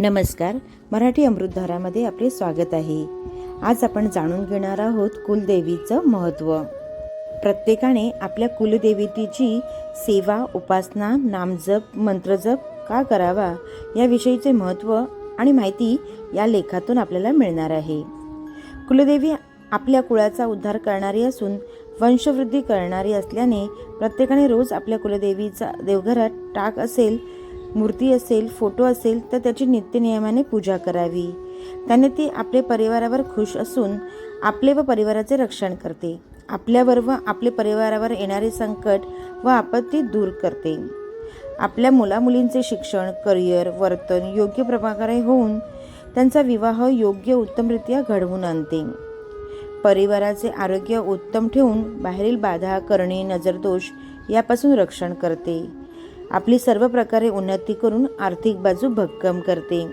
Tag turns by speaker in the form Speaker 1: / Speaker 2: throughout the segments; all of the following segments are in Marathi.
Speaker 1: नमस्कार. मराठी अमृतधारामध्ये आपले स्वागत आहे. आज आपण जाणून घेणार आहोत कुलदेवीचं महत्त्व. प्रत्येकाने आपल्या कुलदेवतेची सेवा उपासना नामजप मंत्रजप का करावा याविषयीचे महत्त्व आणि माहिती या लेखातून आपल्याला मिळणार आहे. कुलदेवी आपल्या कुळाचा उद्धार करणारी असून वंशवृद्धी करणारी असल्याने प्रत्येकाने रोज आपल्या कुलदेवीचा देवघरात टाक असेल मूर्ती असेल फोटो असेल तर त्याची नित्यनियमाने पूजा करावी. त्याने ती आपले परिवारावर खुश असून आपले व परिवाराचे रक्षण करते. आपल्यावर व आपले परिवारावर येणारे संकट व आपत्ती दूर करते. आपल्या मुलामुलींचे शिक्षण करिअर वर्तन योग्य प्रकारे होऊन त्यांचा विवाह योग्य उत्तमरित्या घडवून आणते. परिवाराचे आरोग्य उत्तम ठेवून बाहेरील बाधा करणे नजरदोष यापासून रक्षण करते. आपली सर्व प्रकारे उन्नती करून आर्थिक बाजू भक्कम करते.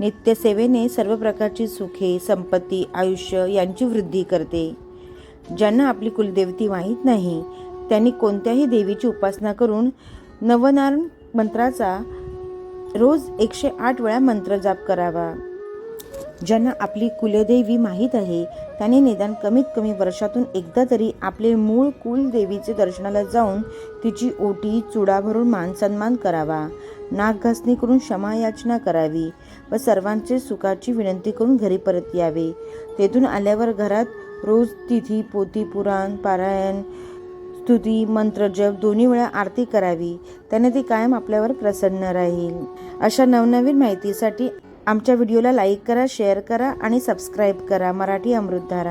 Speaker 1: नित्यसेवेने सर्व प्रकारची सुखे संपत्ती आयुष्य यांची वृद्धी करते. ज्यांना आपली कुलदेवती माहीत नाही त्यांनी कोणत्याही देवीची उपासना करून नवनारायण मंत्राचा रोज एकशे आठ वेळा मंत्र जाप करावा. ज्यांना आपली कुलदेवी माहीत आहे त्यांनी निदान कमीत कमी वर्षातून एकदा तरी आपले मूळ कुलदेवीचे दर्शनाला जाऊन तिची ओटी चुडा भरून मानसन्मान करावा. नाक घासणी करून क्षमा याचना करावी व सर्वांचे सुखाची विनंती करून घरी परत यावे. तेथून आल्यावर घरात रोज तिथी पोती पुराण पारायण स्तुती मंत्रजप दोन्ही वेळा आरती करावी. त्याने ती कायम आपल्यावर प्रसन्न राहील. अशा नवनवीन माहितीसाठी आमच्या व्हिडिओला लाईक करा शेअर करा आणि सबस्क्राईब करा. मराठी अमृतधारा.